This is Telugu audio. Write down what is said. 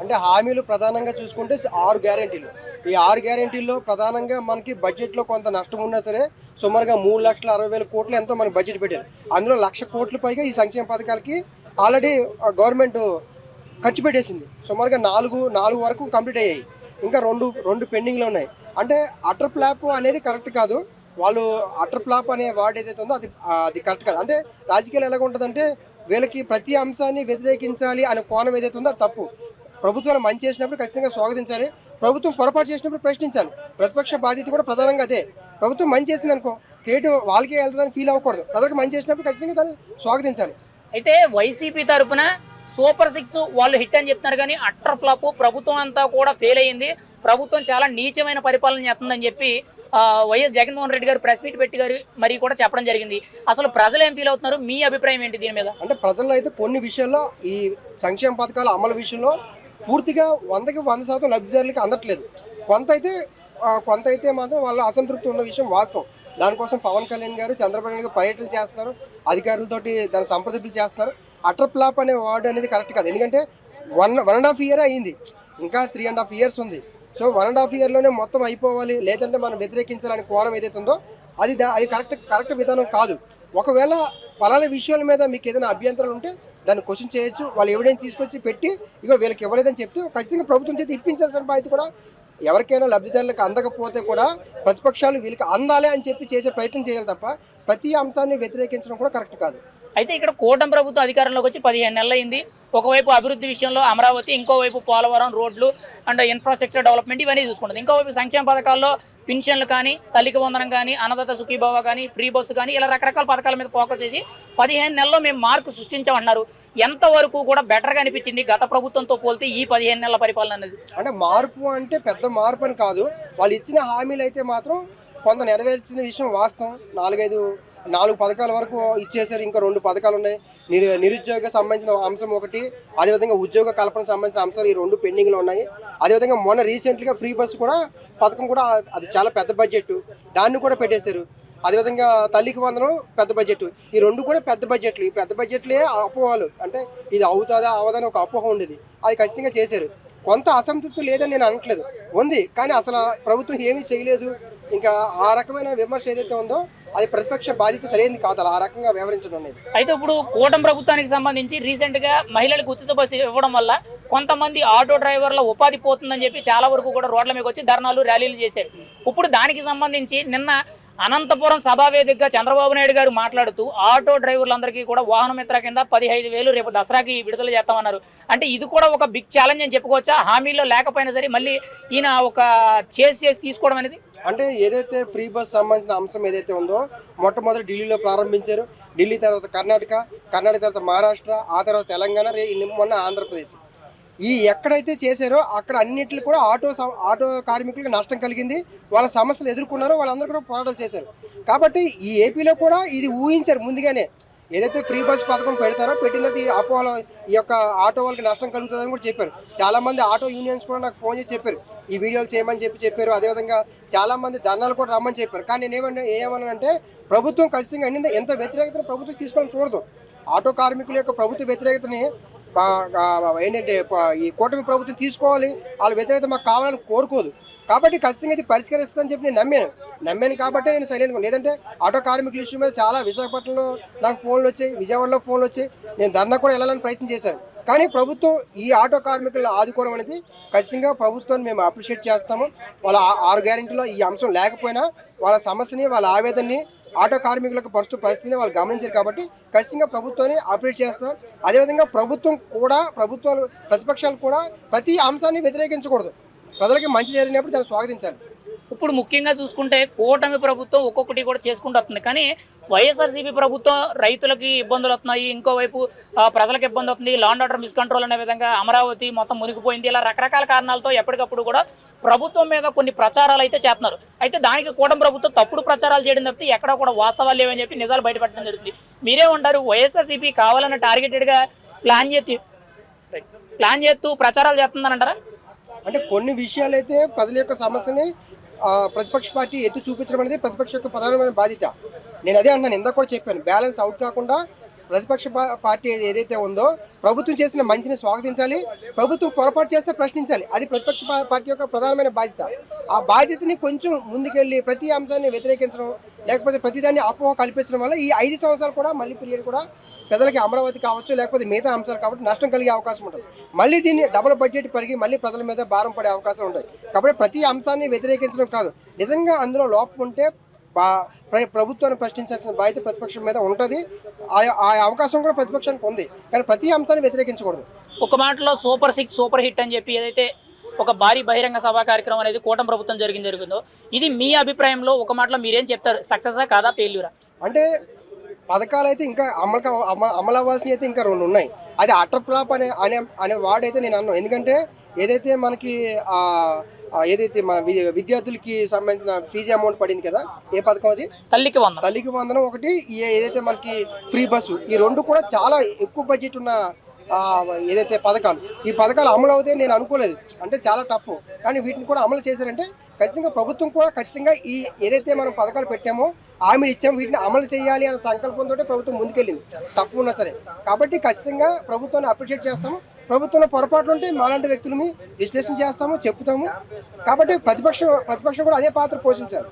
అంటే హామీలు ప్రధానంగా చూసుకుంటే ఆరు గ్యారెంటీలు. ఈ ఆరు గ్యారెంటీల్లో ప్రధానంగా మనకి బడ్జెట్లో కొంత నష్టం ఉన్నా సరే సుమారుగా మూడు లక్షల అరవై వేల కోట్లు ఎంతో మనకి బడ్జెట్ పెట్టారు. అందులో లక్ష కోట్ల పైగా ఈ సంక్షేమ పథకాలకి ఆల్రెడీ గవర్నమెంట్ ఖర్చు పెట్టేసింది. సుమారుగా నాలుగు నాలుగు వరకు కంప్లీట్ అయ్యాయి. ఇంకా రెండు రెండు పెండింగ్లో ఉన్నాయి. అంటే అటర్ ప్లాప్ అనేది కరెక్ట్ కాదు. వాళ్ళు అటర్ ప్లాప్ అనే వర్డ్ ఏదైతే ఉందో అది అది కరెక్ట్ కాదు. అంటే రాజకీయాలు ఎలాగ ఉంటుందంటే వీళ్ళకి ప్రతి అంశాన్ని వ్యతిరేకించాలి అనే కోణం ఏదైతే ఉందో అది తప్పు. ప్రభుత్వాలు మంచి చేసినప్పుడు ఖచ్చితంగా స్వాగతించాలి. ప్రభుత్వం పొరపాటు చేసినప్పుడు ప్రశ్నించాలి. ప్రతిపక్ష బాధ్యత కూడా ప్రధానంగా అదే. ప్రభుత్వం మంచి చేసింది అనుకో క్రియేటివ్ వాళ్ళకే వెళ్తుందని ఫీల్ అవ్వకూడదు. ప్రజలకు మంచి చేసినప్పుడు ఖచ్చితంగా దాన్ని స్వాగతించాలి. అయితే వైసీపీ తరపున సూపర్ సిక్స్ వాళ్ళు హిట్ అని చెప్తున్నారు కానీ అట్టర్ ఫ్లాప్ ప్రభుత్వం అంతా కూడా ఫెయిల్ అయ్యింది. ప్రభుత్వం చాలా నీచమైన పరిపాలన చేస్తుందని చెప్పి వైఎస్ జగన్మోహన్ రెడ్డి గారు ప్రెస్ మీట్ పెట్టి గారు మరి కూడా చెప్పడం జరిగింది. అసలు ప్రజలు ఏం ఫీల్ అవుతున్నారు? మీ అభిప్రాయం ఏంటి దీని మీద? అంటే ప్రజల్లో అయితే కొన్ని విషయాల్లో ఈ సంక్షేమ పథకాల అమలు విషయంలో పూర్తిగా వందకి వంద శాతం లబ్ధిదారులకి అందట్లేదు. కొంత అయితే కొంత అయితే మాత్రం వాళ్ళ అసంతృప్తి ఉన్న విషయం వాస్తవం. దానికోసం పవన్ కళ్యాణ్ గారు చంద్రబాబు నాయుడు గారు పర్యటనలు చేస్తున్నారు అధికారులతోటి దాని సంప్రదింపులు చేస్తున్నారు. అటర్ ప్లాప్ అనే వర్డ్ అనేది కరెక్ట్ కాదు. ఎందుకంటే one one and half year అయింది. ఇంకా త్రీ అండ్ హాఫ్ ఇయర్స్ ఉంది. సో వన్ అండ్ హాఫ్ ఇయర్లోనే మొత్తం అయిపోవాలి. లేదంటే మనం వ్యతిరేకించాలని కోణం ఏదైతే ఉందో అది దా- అది కరెక్ట్ కరెక్ట్ విధానం కాదు. ఒకవేళ పలానా విషయాల మీద మీకు ఏదైనా అభ్యంతరాలు ఉంటే దాన్ని క్వశ్చన్ చేయొచ్చు. వాళ్ళు ఎవిడెన్స్ తీసుకొచ్చి పెట్టి ఇగో వీళ్ళకి ఇవ్వలేదని చెప్తే ఖచ్చితంగా ప్రభుత్వం చేతి ఇప్పించాల్సిన బాధ్యత కూడా. ఎవరికైనా లబ్ధిదారులకు అందకపోతే కూడా ప్రతిపక్షాలు వీళ్ళకి అందాలి అని చెప్పి చేసే ప్రయత్నం చేయాలి తప్ప ప్రతి అంశాన్ని వ్యతిరేకించడం కూడా కరెక్ట్ కాదు. అయితే ఇక్కడ కూటమి ప్రభుత్వం అధికారంలోకి వచ్చి పదిహేను నెలలైంది. అయింది ఒకవైపు అభివృద్ధి విషయంలో అమరావతి ఇంకోవైపు పోలవరం రోడ్లు అండ్ ఇన్ఫ్రాస్ట్రక్చర్ డెవలప్మెంట్ ఇవన్నీ చూసుకుంటుంది. ఇంకోవైపు సంక్షేమ పథకాల్లో పెన్షన్లు కానీ తల్లికి వందనం కానీ అన్నదాత సుఖీభావ కానీ ఫ్రీ బస్సు కానీ ఇలా రకరకాల పథకాల మీద ఫోకస్ చేసి పదిహేను నెలల్లో మేము మార్పు సృష్టించామన్నారు ఎంతవరకు కూడా బెటర్గా అనిపించింది గత ప్రభుత్వంతో పోలితే ఈ పదిహేను నెలల పరిపాలన అనేది? అంటే మార్పు అంటే పెద్ద మార్పు అని కాదు. వాళ్ళు ఇచ్చిన హామీలు అయితే మాత్రం కొంత నెరవేర్చిన విషయం వాస్తవం. నాలుగైదు నాలుగు పథకాల వరకు ఇచ్చేసారు ఇంకా రెండు పథకాలు ఉన్నాయి. నిరు నిరుద్యోగ సంబంధించిన అంశం ఒకటి అదేవిధంగా ఉద్యోగ కల్పన సంబంధించిన అంశాలు ఈ రెండు పెండింగ్లో ఉన్నాయి. అదేవిధంగా మొన్న రీసెంట్గా ఫ్రీ బస్సు కూడా పథకం కూడా అది చాలా పెద్ద బడ్జెట్ దాన్ని కూడా పెట్టేశారు. అదేవిధంగా తల్లికి వందనం పెద్ద బడ్జెట్ ఈ రెండు కూడా పెద్ద బడ్జెట్లు. ఈ పెద్ద బడ్జెట్లే అపోహలు. అంటే ఇది అవుతుందా అవదని ఒక అపోహ ఉండేది. అది ఖచ్చితంగా చేశారు. కొంత అసంతృప్తి లేదని నేను అనట్లేదు. ఉంది. కానీ అసలు ప్రభుత్వం ఏమీ చేయలేదు. ఇంకా ఆ రకమైన విమర్శ ఏదైతే ఉందో అది ప్రతిపక్ష బాధ్యత సరైనది కాదు. ఆ రకంగా వ్యవహరించడం అనేది. అయితే ఇప్పుడు కూటమి ప్రభుత్వానికి సంబంధించి రీసెంట్గా మహిళలకు ఉచిత బస్సు ఇవ్వడం వల్ల కొంతమంది ఆటో డ్రైవర్ల ఉపాధి పోతుందని చెప్పి చాలా వరకు కూడా రోడ్ల మీద వచ్చి ధర్నాలు ర్యాలీలు చేశారు. ఇప్పుడు దానికి సంబంధించి నిన్న అనంతపురం సభా వేదికగా చంద్రబాబు నాయుడు గారు మాట్లాడుతూ ఆటో డ్రైవర్లందరికీ కూడా వాహన మిత్ర కింద పదిహేను వేలు రేపు దసరాకి విడుదల చేస్తామన్నారు. అంటే ఇది కూడా ఒక బిగ్ ఛాలెంజ్ అని చెప్పుకోవచ్చా? హామీలో లేకపోయినా సరే మళ్ళీ ఈయన ఒక చేసి చేసి తీసుకోవడం అనేది అంటే ఏదైతే ఫ్రీ బస్ సంబంధించిన అంశం ఏదైతే ఉందో మొట్టమొదటి ఢిల్లీలో ప్రారంభించారు. ఢిల్లీ తర్వాత కర్ణాటక కర్ణాటక తర్వాత మహారాష్ట్ర ఆ తర్వాత తెలంగాణ రే మొన్న ఆంధ్రప్రదేశ్. ఈ ఎక్కడైతే చేశారో అక్కడ అన్నింటిలో కూడా ఆటో స- ఆటో కార్మికులకు నష్టం కలిగింది. వాళ్ళ సమస్యలు ఎదుర్కొన్నారో వాళ్ళందరూ కూడా పోరాటాలు చేశారు. కాబట్టి ఈ ఏపీలో కూడా ఇది ఊహించారు ముందుగానే. ఏదైతే ఫ్రీ బస్ పథకం పెడతారో పెట్టిన తర్వాత ఈ అపోహలో ఈ యొక్క ఆటో వాళ్ళకి నష్టం కలుగుతుందని కూడా చెప్పారు. చాలామంది ఆటో యూనియన్స్ కూడా నాకు ఫోన్ చేసి చెప్పారు. ఈ వీడియోలు చేయమని చెప్పి చెప్పారు. అదేవిధంగా చాలా మంది ధర్నాలు కూడా రమ్మని చెప్పారు. కానీ నేను ఏమంటే ఏమన్నానంటే ప్రభుత్వం ఖచ్చితంగా అన్ని ఎంత వ్యతిరేకతను ప్రభుత్వం తీసుకోవాలని చూడదు. ఆటో కార్మికుల యొక్క ప్రభుత్వ వ్యతిరేకతని ఏంటంటే ఈ కూటమి ప్రభుత్వం తీసుకోవాలి. వాళ్ళ వ్యతిరేకత మాకు కావాలని కోరుకోదు. కాబట్టి ఖచ్చితంగా ఇది పరిష్కరిస్తుందని చెప్పి నేను నమ్మాను. నమ్మాను కాబట్టి నేను సైలెంట్ లేదంటే ఆటో కార్మికుల ఇష్యూ మీద చాలా విశాఖపట్నంలో నాకు ఫోన్లు వచ్చాయి విజయవాడలో ఫోన్లు వచ్చాయి. నేను ధర్నా కూడా వెళ్ళాలని ప్రయత్నం చేశాను. కానీ ప్రభుత్వం ఈ ఆటో కార్మికులను ఆదుకోవడం అనేది ఖచ్చితంగా ప్రభుత్వాన్ని మేము అప్రిషియేట్ చేస్తాము. వాళ్ళ ఆరు గ్యారెంటీలో ఈ అంశం లేకపోయినా వాళ్ళ సమస్యని వాళ్ళ ఆవేదనని ఆటో కార్మికులకు ప్రస్తుత పరిస్థితిని వాళ్ళు గమనించారు కాబట్టి ఖచ్చితంగా ప్రభుత్వాన్ని అప్రిషియేట్ చేస్తాం. అదేవిధంగా ప్రభుత్వం కూడా ప్రభుత్వాలు ప్రతిపక్షాలు కూడా ప్రతి అంశాన్ని వ్యతిరేకించకూడదు. ప్రజలకి మంచి జరిగినప్పుడు దాన్ని స్వాగతించాలి. ఇప్పుడు ముఖ్యంగా చూసుకుంటే కూటమి ప్రభుత్వం ఒక్కొక్కటి కూడా చేసుకుంటూ వస్తుంది. కానీ వైఎస్ఆర్సీపీ ప్రభుత్వం రైతులకి ఇబ్బందులు వస్తున్నాయి. ఇంకోవైపు ఆ, ప్రజలకు ఇబ్బంది అవుతుంది లాండ్ ఆర్డర్ మిస్కంట్రోల్ అనే విధంగా అమరావతి మొత్తం మునిగిపోయింది. ఇలా రకరకాల కారణాలతో ఎప్పటికప్పుడు కూడా ప్రభుత్వం మీద కొన్ని ప్రచారాలు అయితే చేస్తున్నారు. అయితే దానికి కూటమి ప్రభుత్వం తప్పుడు ప్రచారాలు చేయడం తప్పితే ఎక్కడ కూడా వాస్తవాలు లేవని చెప్పి నిజాలు బయటపెట్టడం జరుగుతుంది. మీరే ఉంటారు వైఎస్ఆర్సీపీ కావాలన్న టార్గెటెడ్గా ప్లాన్ చేసి ప్లాన్ చేస్తూ ప్రచారాలు చేస్తుందని అంటారా? అంటే కొన్ని విషయాలు అయితే ప్రజల యొక్క సమస్యని ప్రతిపక్ష పార్టీ ఎత్తి చూపించడం అనేది ప్రతిపక్ష యొక్క ప్రధానమైన బాధ్యత. నేను అదే అన్నాను ఇందాక కూడా చెప్పాను బ్యాలెన్స్ అవుట్ కాకుండా ప్రతిపక్ష పార్టీ ఏదైతే ఉందో ప్రభుత్వం చేసిన మంచిని స్వాగతించాలి ప్రభుత్వం పొరపాటు చేస్తే ప్రశ్నించాలి. అది ప్రతిపక్ష పార్టీ యొక్క ప్రధానమైన బాధ్యత. ఆ బాధ్యతని కొంచెం ముందుకెళ్ళి ప్రతి అంశాన్ని వ్యతిరేకించడం లేకపోతే ప్రతిదాన్ని అపోహ కల్పించడం వల్ల ఈ ఐదు సంవత్సరాలు కూడా మళ్ళీ పీరియడ్ కూడా ప్రజలకి అమరావతి కావచ్చు లేకపోతే మిగతా అంశాలు కాబట్టి నష్టం కలిగే అవకాశం ఉంటుంది. మళ్ళీ దీన్ని డబుల్ బడ్జెట్ పెరిగి మళ్ళీ ప్రజల మీద భారం పడే అవకాశం ఉంటాయి. కాబట్టి ప్రతి అంశాన్ని వ్యతిరేకించడం కాదు. నిజంగా అందులో లోపం ఉంటే ప్రభుత్వాన్ని ప్రశ్నించాల్సిన బాధ్యత ప్రతిపక్షం మీద ఉంటుంది. ఆ అవకాశం కూడా ప్రతిపక్షానికి ఉంది. కానీ ప్రతి అంశాన్ని వ్యతిరేకించకూడదు. ఒక మాటలో సూపర్ సిక్స్ సూపర్ హిట్ అని చెప్పి ఏదైతే ఒక భారీ బహిరంగ సభా కార్యక్రమం అనేది కూటమి ప్రభుత్వం జరిగింది జరుగుతుందో? ఇది మీ అభిప్రాయంలో ఒక మాటలో మీరేం చెప్తారు? సక్సెసా కాదా ఫెయిల్యూరా? అంటే పథకాలు అయితే ఇంకా అమలు అమలు అవ్వాల్సినవి అయితే ఇంకా రెండు ఉన్నాయి. అది అటర్ ఫ్లాప్ అనే అనే అనే వర్డ్ అయితే నేను అన్నాను ఎందుకంటే ఏదైతే మనకి ఏదైతే మన విద్యార్థులకి సంబంధించిన ఫీజు అమౌంట్ పడింది కదా ఏ పథకం అది? తల్లికి వంద తల్లికి వందనం ఒకటి ఏదైతే మనకి ఫ్రీ బస్సు ఈ రెండు కూడా చాలా ఎక్కువ బడ్జెట్ ఉన్న ఏదైతే పథకాలు ఈ పథకాలు అమలు అవుతాయి నేను అనుకోలేదు. అంటే చాలా టఫ్ కానీ వీటిని కూడా అమలు చేశారంటే ఖచ్చితంగా ప్రభుత్వం కూడా ఖచ్చితంగా ఈ ఏదైతే మనం పథకాలు పెట్టామో హామీలు ఇచ్చామో వీటిని అమలు చేయాలి అనే సంకల్పంతో ప్రభుత్వం ముందుకెళ్ళింది. తప్పు ఉన్నా సరే. కాబట్టి ఖచ్చితంగా ప్రభుత్వాన్ని అప్రిషియేట్ చేస్తాము. ప్రభుత్వంలో పొరపాట్లు ఉంటే మాలాంటి వ్యక్తులని విశ్లేషణ చేస్తాము చెప్తాము కాబట్టి ప్రతిపక్షం ప్రతిపక్షం కూడా అదే పాత్ర పోషించాలి.